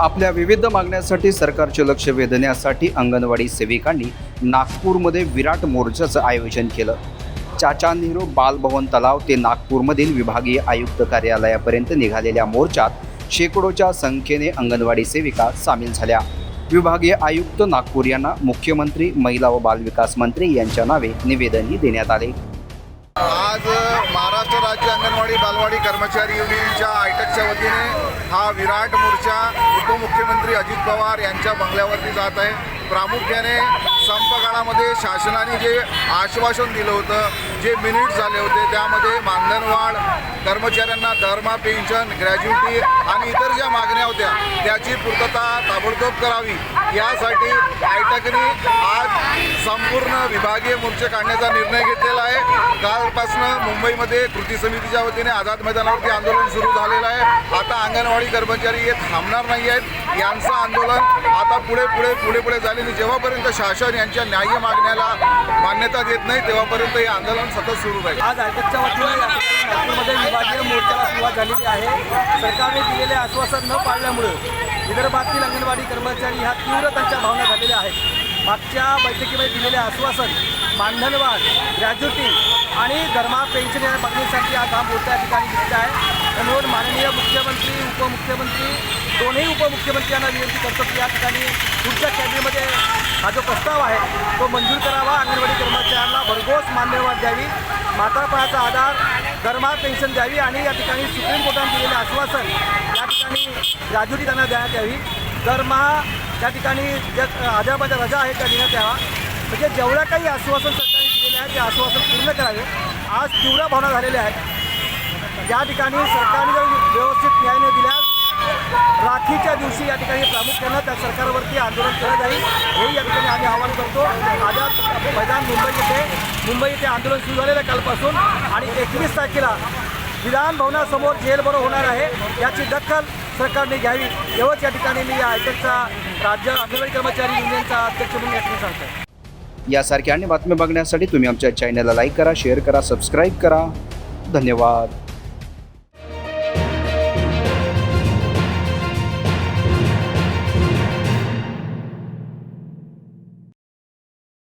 आपल्या विविध मागण्यासाठी सरकारचे लक्ष वेधण्यासाठी अंगणवाडी सेविकांनी नागपूरमध्ये विराट मोर्चाचं आयोजन केलं. चाचा नेहरू बालभवन तलाव ते नागपूरमधील विभागीय आयुक्त कार्यालयापर्यंत निघालेल्या मोर्चात शेकडोच्या संख्येने अंगणवाडी सेविका सामील झाल्या. विभागीय आयुक्त नागपूर यांना मुख्यमंत्री महिला व बालविकास मंत्री यांच्या नावे निवेदनही देण्यात आले. राज्य बालवाडी कर्मचारी युनियनच्या आयटकच्या वतीने हा विराट मोर्चा उपमुख्यमंत्री अजित पवार यांच्या बंगल्यावरती जात आहे. प्रामुख्याने संप काळामध्ये शासनाने जे आश्वासन दिलं होतं जे मिनिट झाले होते त्यामध्ये मानधनवाढ कर्मचाऱ्यांना दरमा पेन्शन ग्रॅज्युटी आणि इतर ज्या मागण्या होत्या त्याची पूर्तता ताबडतोब करावी. यासाठी आयटकने आज संपूर्ण विभागीय मोर्चे काढण्याचा निर्णय घेतलेला आहे. कालपासनं मुंबईमध्ये कृती समितीच्या वतीने आझाद मैदानावरती आंदोलन सुरू झालेलं आहे. आता अंगणवाडी कर्मचारी हे थांबणार नाही आहेत. यांचं आंदोलन आता पुढे पुढे पुढे पुढे झाले आणि जेव्हापर्यंत शासन यांच्या न्याय्य मागण्याला मान्यता देत नाही तेव्हापर्यंत हे आंदोलन सतत सुरू राहील. आज आयटकच्या वतीने नागपूरमध्ये विभागीय मोर्चाला सुरुवात झालेली आहे. सरकारने दिलेले आश्वासन न पाळल्यामुळे विदर्भातील अंगणवाडी कर्मचारी ह्या तीव्र त्यांच्या भावना झालेल्या आहेत. मागच्या बैठकीमध्ये दिलेले आश्वासन मानधनवाढ ग्रॅज्युटी आणि धर्मा पेन्शन या मागणीसाठी आज हा मोठ्या ठिकाणी दिसत आहे. म्हणून माननीय मुख्यमंत्री उपमुख्यमंत्री दोन्ही उपमुख्यमंत्री यांना विनंती करतो की या ठिकाणी पुढच्या कॅबिनेटमध्ये हा जो प्रस्ताव आहे तो मंजूर करावा. अंगणवाडी कर्मचाऱ्यांना भरघोस मान्यवाद द्यावी मातापणाचा आधार धर्मात पेन्शन द्यावी आणि या ठिकाणी सुप्रीम कोर्टाने दिलेले आश्वासन या ठिकाणी ग्रॅज्युटी त्यांना देण्यात यावी. दरमहा त्या ठिकाणी ज्या आजाबाच्या रजा आहेत त्या देण्यात यावा म्हणजे जेवढ्या काही आश्वासन सरकारने दिलेले आहे ते आश्वासन पूर्ण करावे. आज तीव्र भावना झालेल्या आहेत. या ठिकाणी सरकारने जर व्यवस्थित न्याय न दिल्यास राखीच्या दिवशी या ठिकाणी प्रामुख्यानं त्या सरकारवरती आंदोलन केलं जाईल. हेही या ठिकाणी आम्ही आवाहन करतो. आझाद मैदान मुंबई येथे मुंबई येथे आंदोलन सुरू झालेलं आहे कालपासून. आणि एकवीस तारखेला विधान भवनासमोर जेल होणार आहे. याची दखल सरकारने घ्यावी एवढंच या ठिकाणी मी या आयटकचा राज्य अंगणवाडी कर्मचारी युनियनचा अध्यक्ष म्हणून या ठिकाणी सांगतो यासारख्या अन्य बातम्या बघण्यासाठी तुम्ही आमच्या चॅनलला लाईक करा शेअर करा सबस्क्राईब करा. धन्यवाद.